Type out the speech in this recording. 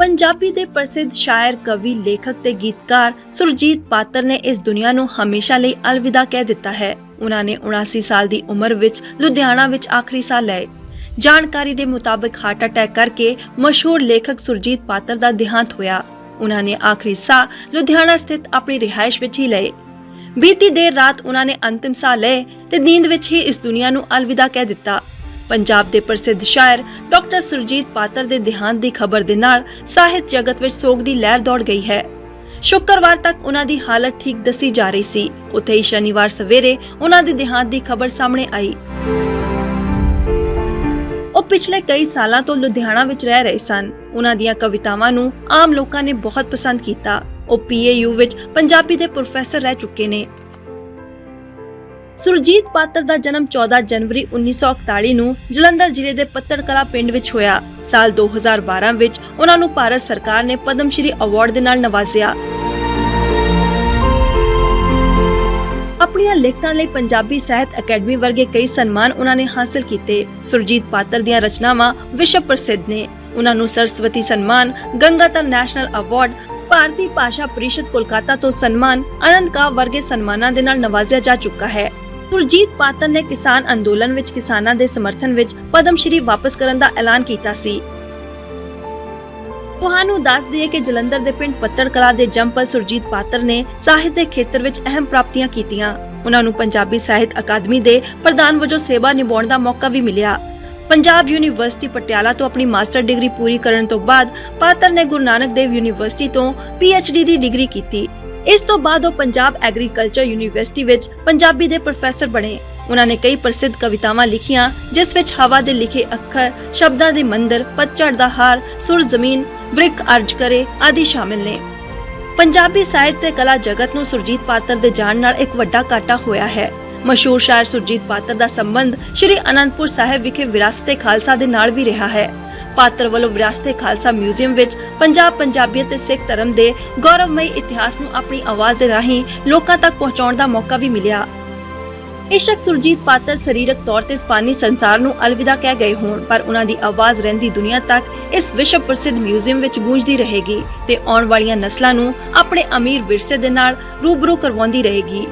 ਪੰਜਾਬੀ ਦੇ ਪ੍ਰਸਿੱਧ ਸ਼ਾਇਰ, ਕਵੀ, ਲੇਖਕ ਤੇ ਗੀਤਕਾਰ ਸੁਰਜੀਤ ਪਾਤਰ ਨੇ ਇਸ ਦੁਨੀਆ ਨੂੰ ਹਮੇਸ਼ਾ ਲਈ ਅਲਵਿਦਾ ਕਹਿ ਦਿੱਤਾ ਹੈ। ਉਹਨਾਂ ਨੇ 79 ਸਾਲ ਦੀ ਉਮਰ ਵਿੱਚ ਲੁਧਿਆਣਾ ਵਿੱਚ ਆਖਰੀ ਸਾਹ ਲਏ। ਜਾਣਕਾਰੀ ਦੇ ਮੁਤਾਬਕ ਹਾਰਟ ਅਟੈਕ ਕਰਕੇ ਮਸ਼ਹੂਰ ਲੇਖਕ ਸੁਰਜੀਤ ਪਾਤਰ ਦਾ ਦੇਹਾਂਤ ਹੋਇਆ। ਉਹਨਾਂ ਨੇ ਆਖਰੀ ਸਾਹ ਲੁਧਿਆਣਾ ਸਥਿਤ ਆਪਣੀ ਰਿਹਾਇਸ਼ ਵਿੱਚ ਹੀ ਲਏ। ਬੀਤੀ ਦੇਰ ਰਾਤ ਉਹਨਾਂ ਨੇ ਅੰਤਿਮ ਸਾਹ ਲਏ ਤੇ ਨੀਂਦ ਵਿੱਚ ਹੀ ਇਸ ਦੁਨੀਆ ਨੂੰ ਅਲਵਿਦਾ ਕਹਿ ਦਿੱਤਾ। ਪੰਜਾਬ ਦੇ ਪ੍ਰਸਿੱਧ ਸ਼ਾਇਰ ਡਾਕਟਰ ਸੁਰਜੀਤ ਪਾਤਰ ਦੇ ਦੇਹਾਂਤ ਦੀ ਖਬਰ ਦੇ ਨਾਲ ਸਾਹਿਤ ਜਗਤ ਵਿੱਚ ਸੋਗ ਦੀ ਲਹਿਰ ਦੌੜ ਗਈ ਹੈ। ਸ਼ੁੱਕਰਵਾਰ ਤੱਕ ਉਹਨਾਂ ਦੀ ਹਾਲਤ ਠੀਕ ਦੱਸੀ ਜਾ ਰਹੀ ਸੀ। ਉੱਥੇ ਹੀ ਸ਼ਨੀਵਾਰ ਸਵੇਰੇ ਉਹਨਾਂ ਦੇ ਦੇਹਾਂਤ ਦੀ ਖਬਰ ਸਾਹਮਣੇ ਆਈ। ਉਹ ਪਿਛਲੇ ਕਈ ਸਾਲਾਂ ਤੋਂ ਲੁਧਿਆਣਾ ਵਿੱਚ ਰਹਿ ਰਹੇ ਸਨ। ਉਹਨਾਂ ਦੀਆਂ ਕਵਿਤਾਵਾਂ ਨੂੰ ਆਮ ਲੋਕਾਂ ਨੇ ਬਹੁਤ ਪਸੰਦ ਕੀਤਾ। ਉਹ ਪੀਏਯੂ ਵਿੱਚ ਪੰਜਾਬੀ ਦੇ ਪ੍ਰੋਫੈਸਰ ਰਹਿ ਚੁੱਕੇ ਨੇ। ਸੁਰਜੀਤ ਪਾਤਰ ਦਾ ਜਨਮ 14 ਜਨਵਰੀ 1941 ਨੂੰ ਜਲੰਧਰ ਜ਼ਿਲ੍ਹੇ ਦੇ ਪੱਤੜ ਕਲਾ ਪਿੰਡ ਵਿੱਚ ਹੋਇਆ। ਸਾਲ 2012 ਵਿੱਚ ਉਹਨਾਂ ਨੂੰ ਭਾਰਤ ਸਰਕਾਰ ਨੇ ਪਦਮ ਸ਼੍ਰੀ ਅਵਾਰਡ ਦੇ ਨਾਲ ਨਵਾਜ਼ਿਆ। ਆਪਣੀਆਂ ਲਿਖਤਾਂ ਲਈ ਪੰਜਾਬੀ ਸਾਹਿਤ ਅਕੈਡਮੀ ਵਰਗੇ ਕਈ ਸਨਮਾਨ ਉਹਨਾਂ ਨੇ ਹਾਸਲ ਕੀਤੇ। ਸੁਰਜੀਤ ਪਾਤਰ ਦੀਆਂ ਰਚਨਾਵਾਂ ਵਿਸ਼ਵ ਪ੍ਰਸਿੱਧ ਨੇ। ਉਹਨਾਂ ਨੂੰ ਸਰਸਵਤੀ ਸਨਮਾਨ, ਗੰਗਾਧਰ ਨੈਸ਼ਨਲ ਅਵਾਰਡ, ਭਾਰਤੀ ਭਾਸ਼ਾ ਪ੍ਰੀਸ਼ਦ ਕੋਲਕਾਤਾ ਤੋਂ ਸਨਮਾਨ ਆਨੰਦ ਕਾਵ ਵਰਗੇ ਸਨਮਾਨਾਂ ਦੇ ਨਾਲ ਨਵਾਜ਼ਿਆ ਜਾ ਚੁੱਕਾ ਹੈ। ਸੁਰਜੀਤ ਪਾਤਰ ਨੇ ਕਿਸਾਨ ਅੰਦੋਲਨ ਵਿੱਚ ਕਿਸਾਨਾਂ ਦੇ ਸਮਰਥਨ ਵਿੱਚ ਪਦਮ ਸ਼੍ਰੀ ਵਾਪਸ ਕਰਨ ਦਾ ਐਲਾਨ ਕੀਤਾ ਸੀ। ਤੁਹਾਨੂੰ ਦੱਸ ਦਈਏ ਕਿ ਜਲੰਧਰ ਦੇ ਪਿੰਡ ਪੱਤੜ ਕਲਾ ਦੇ ਜੰਪਲ ਸੁਰਜੀਤ ਪਾਤਰ ਨੇ ਸਾਹਿਤ ਦੇ ਖੇਤਰ ਵਿੱਚ ਅਹਿਮ ਪ੍ਰਾਪਤੀਆਂ ਕੀਤੀਆਂ। ਉਹਨਾਂ ਨੂੰ ਪੰਜਾਬੀ ਸਾਹਿਤ ਅਕਾਦਮੀ ਦੇ ਪ੍ਰਧਾਨ ਵਜੋਂ ਸੇਵਾ ਨਿਭਾਉਣ ਦਾ ਮੌਕਾ ਵੀ ਮਿਲਿਆ। ਪੰਜਾਬ ਯੂਨੀਵਰਸਿਟੀ ਪਟਿਆਲਾ ਤੋਂ ਆਪਣੀ ਮਾਸਟਰ ਡਿਗਰੀ ਪੂਰੀ ਕਰਨ ਤੋਂ ਬਾਅਦ ਪਾਤਰ ਨੇ ਗੁਰੂ ਨਾਨਕ ਦੇਵ ਯੂਨੀਵਰਸਿਟੀ ਤੋਂ ਡੀ ਦੀ ਡਿਗਰੀ ਕੀਤੀ। ਇਸ ਤੋਂ ਬਾਅਦ ਉਹ ਪੰਜਾਬ ਐਗਰੀਕਲਚਰ ਯੂਨੀਵਰਸਿਟੀ ਵਿੱਚ ਪੰਜਾਬੀ ਦੇ ਪ੍ਰੋਫੈਸਰ ਬਣੇ। ਉਹਨਾਂ ਨੇ ਕਈ ਪ੍ਰਸਿੱਧ ਕਵਿਤਾਵਾਂ ਲਿਖੀਆਂ, ਜਿਸ ਵਿੱਚ ਹਵਾ ਦੇ ਲਿਖੇ ਅੱਖਰ, ਸ਼ਬਦਾਂ ਦੇ ਮੰਦਰ, ਪਤਝੜ ਦਾ ਹਾਰ, ਸੁਰ ਜ਼ਮੀਨ ਬ੍ਰਿਕ ਅਰਜ ਕਰੇ ਆਦਿ ਸ਼ਾਮਿਲ ਨੇ। ਪੰਜਾਬੀ ਸਾਹਿਤ ਤੇ ਕਲਾ ਜਗਤ ਨੂੰ ਸੁਰਜੀਤ ਪਾਤਰ ਦੇ ਜਾਣ ਨਾਲ ਇੱਕ ਵੱਡਾ ਘਾਟਾ ਹੋਇਆ ਹੈ। ਮਸ਼ਹੂਰ ਸ਼ਾਇਰ ਸੁਰਜੀਤ ਪਾਤਰ ਦਾ ਸੰਬੰਧ ਸ਼੍ਰੀ ਅਨੰਦਪੁਰ ਸਾਹਿਬ ਵਿਖੇ ਵਿਰਾਸਤ-ਏ ਖਾਲਸਾ ਦੇ ਨਾਲ ਵੀ ਰਿਹਾ ਹੈ। ਪਾਤਰ ਵੱਲੋਂ ਵਿਰਾਸਤ-ਏ ਖਾਲਸਾ ਮਿਊਜ਼ੀਅਮ ਵਿੱਚ ਪੰਜਾਬ ਪੰਜਾਬੀਅਤ ਤੇ ਸਿੱਖ ਧਰਮ ਦੇ ਗੌਰਵਮਈ ਇਤਿਹਾਸ ਨੂੰ ਆਪਣੀ ਆਵਾਜ਼ ਦੇ ਰਾਹੀਂ ਲੋਕਾਂ ਤੱਕ ਪਹੁੰਚਾਉਣ ਦਾ ਮੌਕਾ ਵੀ ਮਿਲਿਆ। ਇਹ ਸ਼ਖਸ ਸੁਰਜੀਤ ਪਾਤਰ ਸਰੀਰਕ ਤੌਰ ਤੇ ਸਪਾਨੀ ਸੰਸਾਰ ਨੂੰ ਅਲਵਿਦਾ ਕਹਿ ਗਏ ਹੋਣ, ਪਰ ਉਹਨਾਂ ਦੀ ਆਵਾਜ਼ ਰਹਿੰਦੀ ਦੁਨੀਆ ਤੱਕ ਇਸ ਵਿਸ਼ਵ ਪ੍ਰਸਿੱਧ ਮਿਊਜ਼ੀਅਮ ਵਿੱਚ ਗੂੰਜਦੀ ਰਹੇਗੀ ਤੇ ਆਉਣ ਵਾਲੀਆਂ ਨਸਲਾਂ ਨੂੰ ਆਪਣੇ ਅਮੀਰ ਵਿਰਸੇ ਦੇ ਨਾਲ ਰੂਬਰੂ ਕਰਵਾਉਂਦੀ ਰਹੇਗੀ।